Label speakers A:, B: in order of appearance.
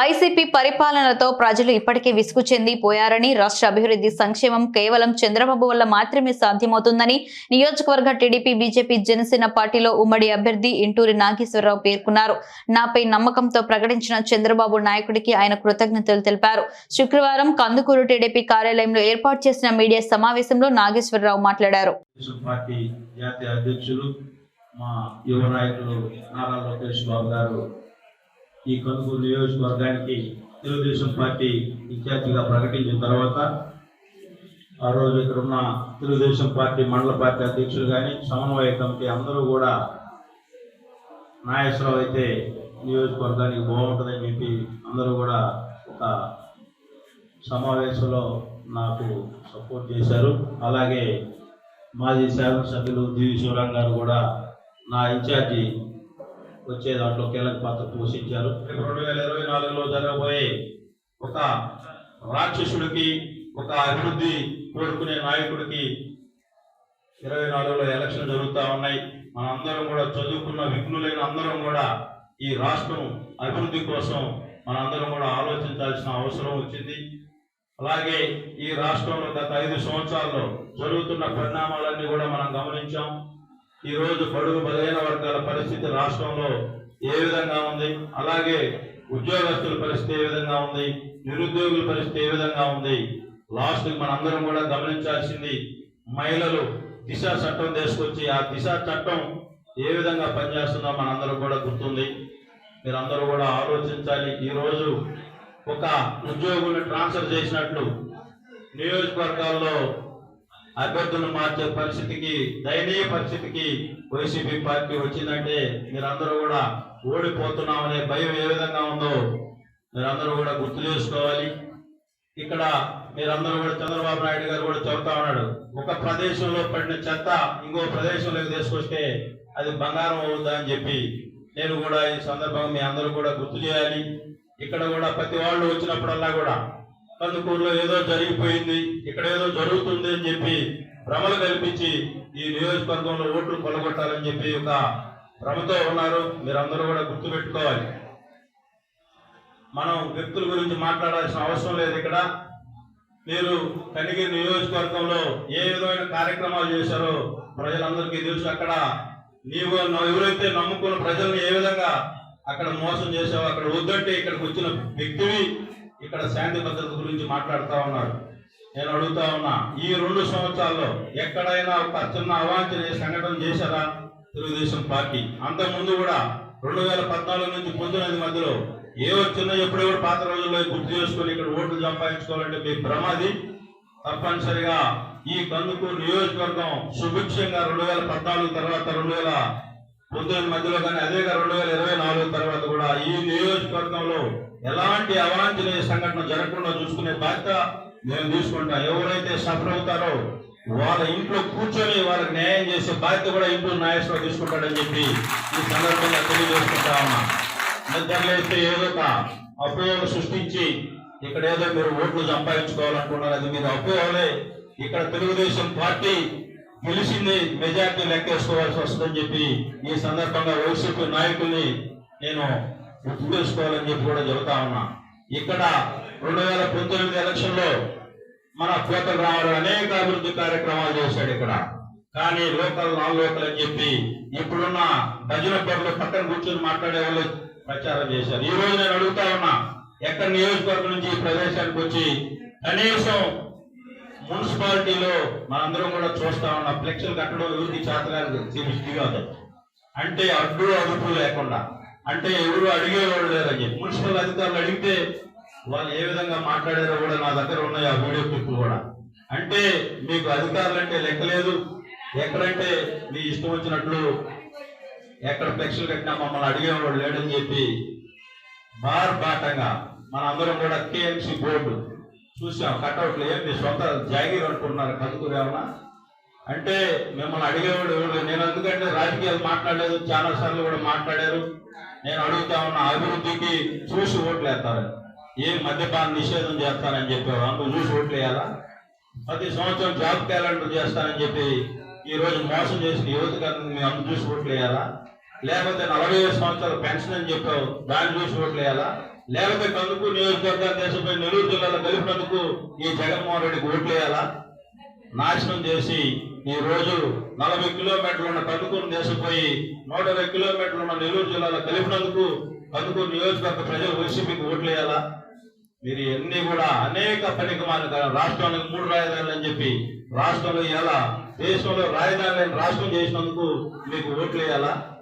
A: YCP పరిపాలనతో ప్రజలు ఇప్పటికే విసుగు చెంది పోయారని రాష్ట్ర అభివృద్ధి సంక్షేమం కేవలం చంద్రబాబు వల్ల మాత్రమే సాధ్యమవుతుందని నియోజకవర్గ టీడీపీ బీజేపీ జనసేన పార్టీలో ఉమ్మడి అభ్యర్థి ఇంటూరి నాగేశ్వరరావు పేర్కొన్నారు. నాపై నమ్మకంతో ప్రకటించిన చంద్రబాబు నాయకుడికి ఆయన కృతజ్ఞతలు తెలిపారు. శుక్రవారం కందుకూరు టీడీపీ కార్యాలయంలో ఏర్పాటు చేసిన మీడియా సమావేశంలో నాగేశ్వరరావు మాట్లాడారు.
B: మా యువ నాయకులు నారా లోకేష్ బాబు గారు ఈ కనుగోలు నియోజకవర్గానికి తెలుగుదేశం పార్టీ ఇన్ఛార్జిగా ప్రకటించిన తర్వాత ఆ రోజు ఇక్కడ ఉన్న తెలుగుదేశం పార్టీ మండల పార్టీ అధ్యక్షులు కానీ సమన్వయ కమిటీ అందరూ కూడా నాగేశ్వరరావు అయితే నియోజకవర్గానికి బాగుంటుందని చెప్పి అందరూ కూడా ఒక సమావేశంలో నాకు సపోర్ట్ చేశారు. అలాగే మాజీ శాసనసభ్యులు దివి శివరాం గారు కూడా నా ఇన్ఛార్జి వచ్చే దాంట్లో కీలక పాత్ర పోషించారు. రెండు వేల ఇరవై నాలుగులో జరగబోయే ఒక రాక్షసుడికి ఒక అభివృద్ధి కోరుకునే నాయకుడికి ఇరవై నాలుగులో ఎలక్షన్ జరుగుతూ ఉన్నాయి. మనందరం కూడా చదువుకున్న విఘ్నులైన అందరం కూడా ఈ రాష్ట్రం అభివృద్ధి కోసం మనందరం కూడా ఆలోచించాల్సిన అవసరం వచ్చింది. అలాగే ఈ రాష్ట్రంలో గత ఐదు సంవత్సరాల్లో జరుగుతున్న పరిణామాలన్నీ కూడా మనం గమనించాం. ఈ రోజు బడుగు బలహీన వర్గాల పరిస్థితి రాష్ట్రంలో ఏ విధంగా ఉంది? అలాగే ఉద్యోగస్తుల పరిస్థితి ఏ విధంగా ఉంది? నిరుద్యోగుల పరిస్థితి ఏ విధంగా ఉంది? లాస్ట్ మనందరం కూడా గమనించాల్సింది మహిళలు దిశ చట్టం తీసుకొచ్చి ఆ దిశ చట్టం ఏ విధంగా పనిచేస్తుందో మనందరం కూడా గుర్తుంది. మీరందరూ కూడా ఆలోచించాలి ఈరోజు ఒక ఉద్యోగుల్ని ట్రాన్స్ఫర్ చేసినట్లు నియోజకవర్గాల్లో అభ్యర్థులను మార్చే పరిస్థితికి దయనీయ పరిస్థితికి వైసీపీ పార్టీ వచ్చిందంటే మీరందరూ కూడా ఓడిపోతున్నామనే భయం ఏ విధంగా ఉందో మీరందరూ కూడా గుర్తు చేసుకోవాలి. ఇక్కడ మీరందరూ కూడా చంద్రబాబు నాయుడు గారు కూడా చెబుతా ఉన్నాడు ఒక ప్రదేశంలో పడిన చెత్త ఇంకో ప్రదేశంలోకి తీసుకొస్తే అది బంగారం అవుతుందా అని చెప్పి. నేను కూడా ఈ సందర్భంగా మీ అందరూ కూడా గుర్తు చేయాలి. ఇక్కడ కూడా ప్రతి వాళ్ళు వచ్చినప్పుడల్లా కూడా కందుకూరులో ఏదో జరిగిపోయింది ఇక్కడ ఏదో జరుగుతుంది అని చెప్పి భ్రమలు కల్పించి ఈ నియోజకవర్గంలో ఓట్లు కొలగొట్టాలని చెప్పి ఒక భ్రమతో ఉన్నారు. మీరందరూ కూడా గుర్తుపెట్టుకోవాలి. మనం వ్యక్తుల గురించి మాట్లాడాల్సిన అవసరం లేదు ఇక్కడ. మీరు కనిగిరి నియోజకవర్గంలో ఏ విధమైన కార్యక్రమాలు చేశారో ప్రజలందరికీ తెలుసు. అక్కడ నీవు ఎవరైతే నమ్ముకున్న ప్రజల్ని ఏ విధంగా అక్కడ మోసం చేసావు అక్కడ వద్దంటే ఇక్కడికి వచ్చిన వ్యక్తివి ఇక్కడ శాంతి భద్రత గురించి మాట్లాడుతూ ఉన్నారు. నేను అడుగుతా ఉన్నా ఈ రెండు సంవత్సరాల్లో ఎక్కడైనా ఒక చిన్న అవాంఛనీయ సంఘటన చేశారా తెలుగుదేశం పార్టీ? అంతకుముందు కూడా రెండు వేల పద్నాలుగు నుంచి పొందినది మధ్యలో ఏ చిన్న ఎప్పుడు కూడా పాత రోజుల్లో గుర్తు చేసుకొని ఇక్కడ ఓట్లు సంపాదించుకోవాలంటే మీ భ్రమది తప్పనిసరిగా ఈ కందుకూరు నియోజకవర్గం సుభిక్షంగా రెండు వేల పద్నాలుగు తర్వాత రెండు వేల పంతొమ్మిది మధ్యలో కానీ అదే రెండు వేల ఇరవై నాలుగు తర్వాత కూడా ఈ నియోజకవర్గంలో ఎలాంటి అవాంఛనీయ సంఘటన జరగకుండా చూసుకునే బాధ్యత మేము తీసుకుంటాం. ఎవరైతే సఫర్ అవుతారో వాళ్ళ ఇంట్లో కూర్చొని వాళ్ళకి న్యాయం చేసే బాధ్యత కూడా ఇంట్లో నాయకులు తీసుకుంటాడని చెప్పి ఈ సందర్భంగా తెలియజేసుకుంటా ఉన్నా. నిద్రలేస్తే ఏదో ఒక అపోహలు సృష్టించి ఇక్కడ ఏదో మీరు ఓట్లు సంపాదించుకోవాలనుకున్నారు అది మీరు అపోహలే. ఇక్కడ తెలుగుదేశం పార్టీ గెలిచింది మెజార్టీ లెక్కేసుకోవాల్సి వస్తుందని చెప్పి ఈ సందర్భంగా వైసీపీ నాయకుల్ని నేను గుర్తు చేసుకోవాలని చెప్పి కూడా చెబుతా ఉన్నా. ఇక్కడ రెండు వేల పంతొమ్మిది ఎలక్షన్లో మన కోతల రావడం అనేక అభివృద్ధి కార్యక్రమాలు చేశాడు ఇక్కడ. కానీ లోకల్ నాన్ లోకల్ అని చెప్పి ఇప్పుడున్న డజన పేర్లు పక్కన కూర్చొని మాట్లాడే వాళ్ళు ప్రచారం చేశారు. ఈ రోజు నేను అడుగుతా ఉన్నా ఎక్కడ నియోజకవర్గం నుంచి ఈ ప్రదేశానికి వచ్చి కనీసం మున్సిపాలిటీలో మనందరం కూడా చూస్తా ఉన్నాం. ఫ్లెక్సులు కట్టడం ఎవరికి చేతగారు కాదు అంటే అడ్డు అదుపు లేకుండా అంటే ఎవరు అడిగేవాడు లేరని మున్సిపల్ అధికారులు అడిగితే వాళ్ళు ఏ విధంగా మాట్లాడారో కూడా నా దగ్గర ఉన్నాయి ఆ వీడియో క్లిప్ కూడా. అంటే మీకు అధికారులు అంటే లెక్కలేదు. ఎక్కడంటే మీ ఇష్టం వచ్చినట్లు ఎక్కడ ఫ్లెక్సులు కట్టినా మమ్మల్ని అడిగేవాడు లేడని చెప్పి బార్ బాటంగా మన అందరం కూడా కేఎంసీ బోర్డు చూసాం కట్అవుట్లు ఏం మీ సొంత జాగీర్ అనుకుంటున్నారు కదుకురు అంటే మిమ్మల్ని అడిగేవాడు ఎవరు నేను ఎందుకంటే రాజకీయాలు మాట్లాడలేదు చాలా సార్లు కూడా మాట్లాడారు. నేను అడుగుతా ఉన్న అభివృద్ధికి చూసి ఓట్లు వేస్తారు ఏ మద్యపాన నిషేధం చేస్తానని చెప్పారు అందుకు చూసి ఓట్లు వేయాలా? ప్రతి సంవత్సరం జాబ్ క్యాలెండర్ చేస్తానని చెప్పి ఈ రోజు మోసం చేసిన యువతకు మేము అందు చూసి ఓట్లు వేయాలా? లేకపోతే నలభై ఐదు సంవత్సరాల పెన్షన్ అని చెప్పావు దాన్ని చూసి ఓట్లు వేయాలా? లేకపోతే కందుకు నియోజకవర్గాన్ని దేశంపై నెల్లూరు జిల్లాలో కలిపినందుకు ఈ జగన్మోహన్ రెడ్డికి ఓట్లు వేయాలా నాశనం చేసి ఈ రోజు నలభై కిలోమీటర్లు ఉన్న కందుకూరు దేశపోయి నూట ఇరవై కిలోమీటర్లు ఉన్న నెల్లూరు జిల్లాలో కలిపినందుకు కందుకూరు నియోజకవర్గ ప్రజలు వచ్చి ఓట్లు వేయాలా మీరు ఇవన్నీ కూడా అనేక పనికి రాష్ట్రానికి మూడు రాజధానులు అని చెప్పి రాష్ట్రంలో ఎలా? దేశంలో రాజధాని రాష్ట్రం చేసినందుకు మీకు ఓట్లు వేయాలా